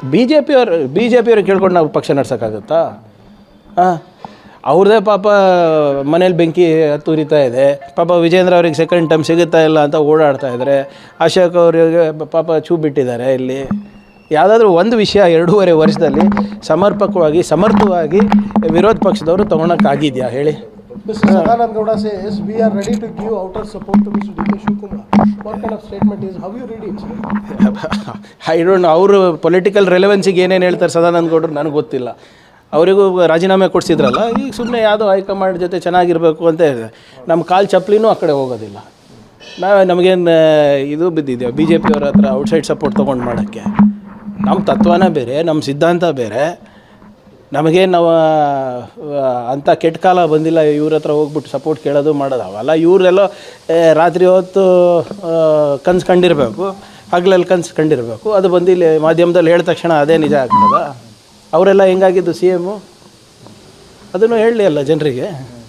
B J ಪಿಯವ್ರು B J ಪಿಯವ್ರಿಗೆ ಕೇಳ್ಕೊಂಡು ನಾವು ಪಕ್ಷ ನಡ್ಸೋಕ್ಕಾಗುತ್ತಾ? ಹಾಂ ಅವ್ರದ್ದೇ ಪಾಪ ಮನೇಲಿ ಬೆಂಕಿ ತುರಿತಾ ಇದೆ. ಪಾಪ ವಿಜೇಂದ್ರ ಅವ್ರಿಗೆ ಸೆಕೆಂಡ್ ಟೈಮ್ ಸಿಗುತ್ತಾ ಇಲ್ಲ ಅಂತ ಓಡಾಡ್ತಾ ಇದ್ದಾರೆ ಅಶೋಕ್ ಅವರಿಗೆ ಪಾಪ ಚೂ ಬಿಟ್ಟಿದ್ದಾರೆ ಇಲ್ಲಿ. ಯಾವುದಾದ್ರೂ ಒಂದು ವಿಷಯ ಎರಡೂವರೆ ವರ್ಷದಲ್ಲಿ ಸಮರ್ಪಕವಾಗಿ, ಸಮರ್ಥವಾಗಿ ವಿರೋಧ ಪಕ್ಷದವರು ತೊಗೊಳಕ್ಕಾಗಿದೆಯಾ ಹೇಳಿ? Sadananda Gowda say yes we are ready to give outer support to mister D K Shivakumar. I don't ಅವರು ಪೊಲಿಟಿಕಲ್ ರೆಲೆವೆನ್ಸಿಗೆ ಏನೇನು ಹೇಳ್ತಾರೆ ಸದಾನಂದ ಗೌಡರು ನನಗೆ ಗೊತ್ತಿಲ್ಲ. ಅವರಿಗೂ ರಾಜೀನಾಮೆ ಕೊಡಿಸಿದ್ರಲ್ಲ ಈಗ ಸುಮ್ಮನೆ ಯಾವುದೋ ಹೈಕಮಾಂಡ್ ಜೊತೆ ಚೆನ್ನಾಗಿರಬೇಕು ಅಂತ ಹೇಳಿದೆ ನಮ್ಮ ಕಾಲು ಚಪ್ಪಲಿನೂ ಆ ಕಡೆ ಹೋಗೋದಿಲ್ಲ. ನಾವು ನಮಗೇನು ಇದು ಬಿದ್ದಿದ್ದೇವೆ ಬಿ ಜೆ ಪಿಯವ್ರ ಹತ್ರ ಔಟ್ಸೈಡ್ ಸಪೋರ್ಟ್ ತೊಗೊಂಡು ಮಾಡೋಕ್ಕೆ. ನಮ್ಮ ತತ್ವನೇ ಬೇರೆ ನಮ್ಮ ಸಿದ್ಧಾಂತ ಬೇರೆ. ನಮಗೇನು ನಾವು ಅಂಥ ಕೆಟ್ಟ ಕಾಲ ಬಂದಿಲ್ಲ, ಇವ್ರ ಹತ್ರ ಹೋಗ್ಬಿಟ್ಟು ಸಪೋರ್ಟ್ ಕೇಳೋದು ಮಾಡೋದು. ಅವೆಲ್ಲ ಇವರೆಲ್ಲೋ ರಾತ್ರಿ ಹೊತ್ತು ಕನ್ಸು ಕಂಡಿರಬೇಕು, ಹಗಲಲ್ಲಿ ಕನ್ಸು ಕಂಡಿರಬೇಕು. ಅದು ಬಂದು ಇಲ್ಲಿ ಮಾಧ್ಯಮದಲ್ಲಿ ಹೇಳಿದ ತಕ್ಷಣ ಅದೇ ನಿಜ ಆಗ್ತದ. ಅವರೆಲ್ಲ ಹೆಂಗಾಗಿದ್ದು ಸಿ ಎಮ್ಮು ಅದನ್ನು ಹೇಳಲಿ ಅಲ್ಲ ಜನರಿಗೆ.